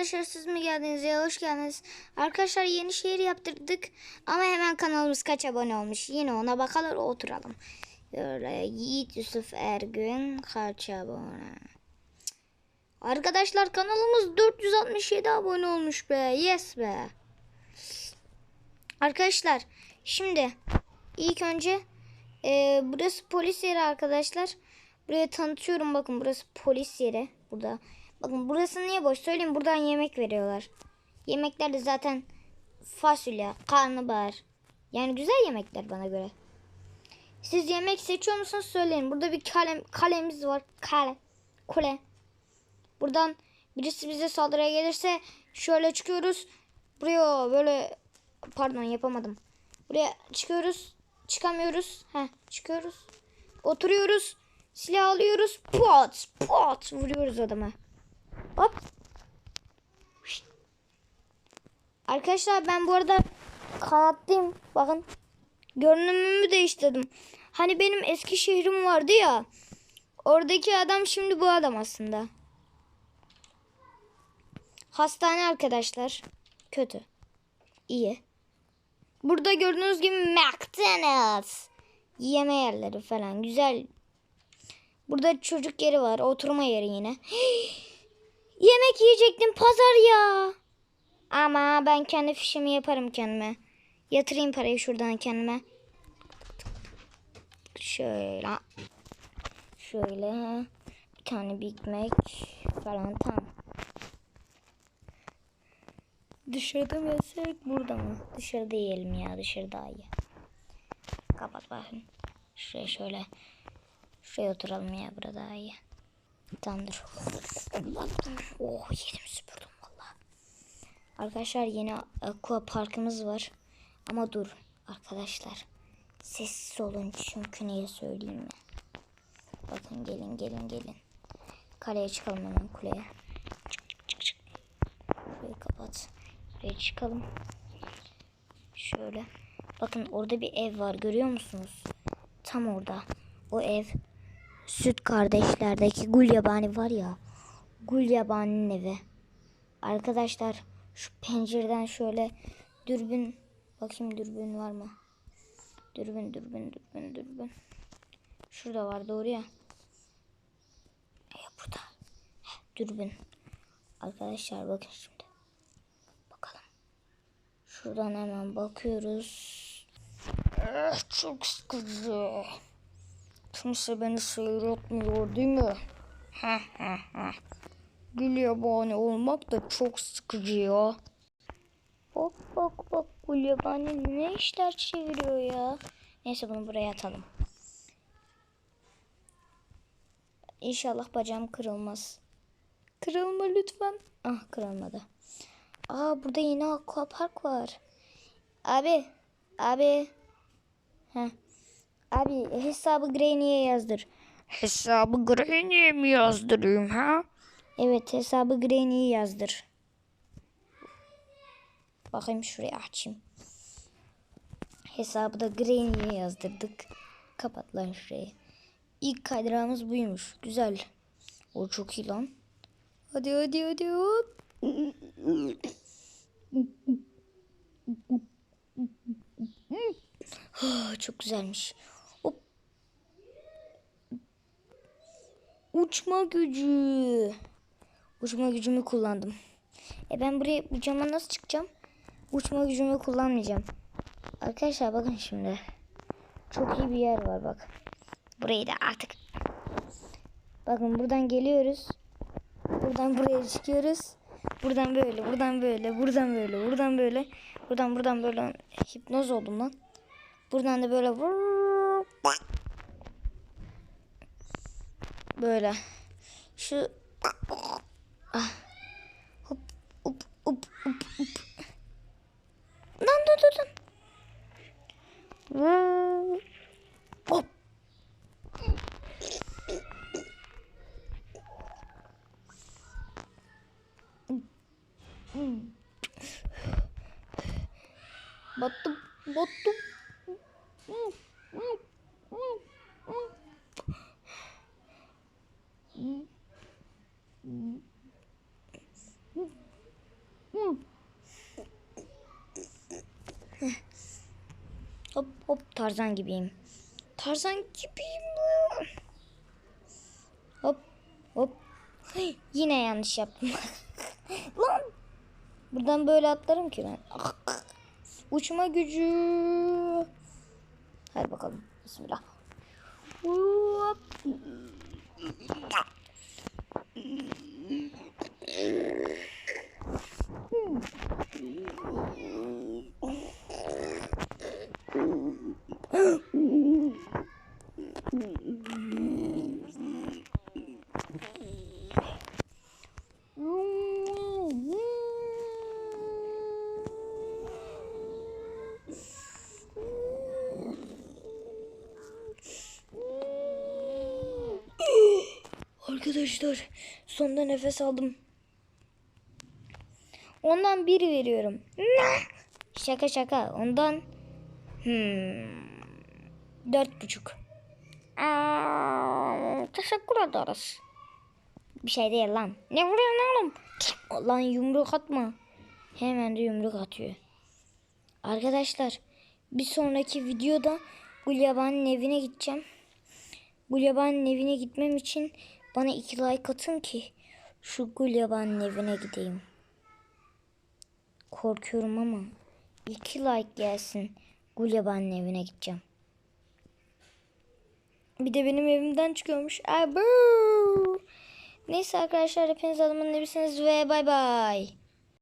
arkadaşlar siz mi geldiniz ya hoş geldiniz. Arkadaşlar yeni şehir yaptırdık ama hemen kanalımız kaç abone olmuş. Yine ona bakalım oturalım. Böyle Yiğit Yusuf Ergün kaç abone. Arkadaşlar kanalımız 467 abone olmuş be. Yes be. Arkadaşlar şimdi ilk önce e, burası polis yeri arkadaşlar. Buraya tanıtıyorum bakın burası polis yeri. Burada. Bakın burası niye boş söyleyeyim buradan yemek veriyorlar. Yemekler de zaten fasulye, karnabahar. Yani güzel yemekler bana göre. Siz yemek seçiyor musunuz söyleyin. Burada bir kalem kalemiz var. Kale. Kule. Buradan birisi bize saldırıya gelirse şöyle çıkıyoruz. Buraya böyle pardon yapamadım. Buraya çıkıyoruz. Çıkamıyoruz. Heh, çıkıyoruz. Oturuyoruz. Silah alıyoruz. Pot pot vuruyoruz adama. Hop. Arkadaşlar ben bu arada kanatlıyım. Bakın. Görünümümü değiştirdim. Hani benim eski şehrim vardı ya. Oradaki adam şimdi bu adam aslında. Hastane arkadaşlar. Kötü. İyi. Burada gördüğünüz gibi McDonald's. Yeme yerleri falan. Güzel. Burada çocuk yeri var. Oturma yeri yine. Yemek yiyecektim. Pazar ya. Ama ben kendi fişimi yaparım kendime. Yatırayım parayı şuradan kendime. Şöyle. Şöyle. Bir tane Big Mac falan tamam. Dışarıda mı yesek burada mı? Dışarıda yiyelim ya dışarıda iyi. Kapat bakın. Şuraya şöyle. Şuraya oturalım ya burada daha iyi. Tamamdır. Oh yedim süpürdüm valla. Arkadaşlar yeni aqua parkımız var. Ama dur arkadaşlar. Sessiz olun çünkü niye söyleyeyim mi? Bakın gelin gelin gelin. Kaleye çıkalım hemen kuleye. Çık çık çık. Şurayı kapat. Buraya çıkalım. Şöyle. Bakın orada bir ev var görüyor musunuz? Tam orada. O ev Süt kardeşlerdeki Gul Yabani var ya. Gul Yabani'nin evi. Arkadaşlar şu pencereden şöyle dürbün bakayım dürbün var mı? Dürbün dürbün dürbün dürbün. Şurada var doğru ya. Ya burada. Heh, dürbün. Arkadaşlar bakın şimdi. Bakalım. Şuradan hemen bakıyoruz. Eh, çok sıkıcı. Kimse beni seyretmiyor değil mi? Gül yabani olmak da çok sıkıcı ya. Bak bak bak Gül yabani ne işler çeviriyor ya. Neyse bunu buraya atalım. İnşallah bacağım kırılmaz. Kırılma lütfen. Ah kırılmadı. Aa burada yeni aquapark var. Abi. Abi. Heh. Abi hesabı Granny'e yazdır. Hesabı Granny'e mi yazdırayım ha? Evet hesabı Granny'e yazdır. Bakayım şuraya açayım. Hesabı da Granny'e yazdırdık. Kapat lan şurayı. İlk kaydırağımız buymuş. Güzel. O çok iyi lan. Hadi hadi hadi hop. Çok güzelmiş. Hop. Uçma gücü. Uçma gücümü kullandım. E ben buraya bu cama nasıl çıkacağım? Uçma gücümü kullanmayacağım. Arkadaşlar bakın şimdi. Çok iyi bir yer var bak. Burayı da artık. Bakın buradan geliyoruz. Buradan buraya çıkıyoruz. Buradan böyle, buradan böyle, buradan böyle, buradan böyle. Buradan buradan böyle hipnoz oldum lan. Buradan da böyle böyle. Şu ah. hop hop hop hop hop. Lan dur dur dur. Hop. Battım battım Tarzan gibiyim. Tarzan gibiyim. Hop hop. Yine yanlış yaptım. Lan. Buradan böyle atlarım ki ben. Uçma gücü. Hadi bakalım. Bismillah. Hop. Arkadaşlar sonunda nefes aldım. Ondan bir veriyorum. Şaka şaka. Ondan hmm, dört buçuk. Aa, teşekkür ederiz. Bir şey değil lan. Ne vuruyorsun oğlum? Lan yumruk atma. Hemen de yumruk atıyor. Arkadaşlar bir sonraki videoda Gulyabani'nin evine gideceğim. Gulyabani'nin evine gitmem için bana iki like atın ki şu Gulyabani'nin evine gideyim. Korkuyorum ama iki like gelsin. Gulyabani'nin evine gideceğim. Bir de benim evimden çıkıyormuş. Abu. Neyse arkadaşlar hepiniz adımın nebisiniz ve bay bay.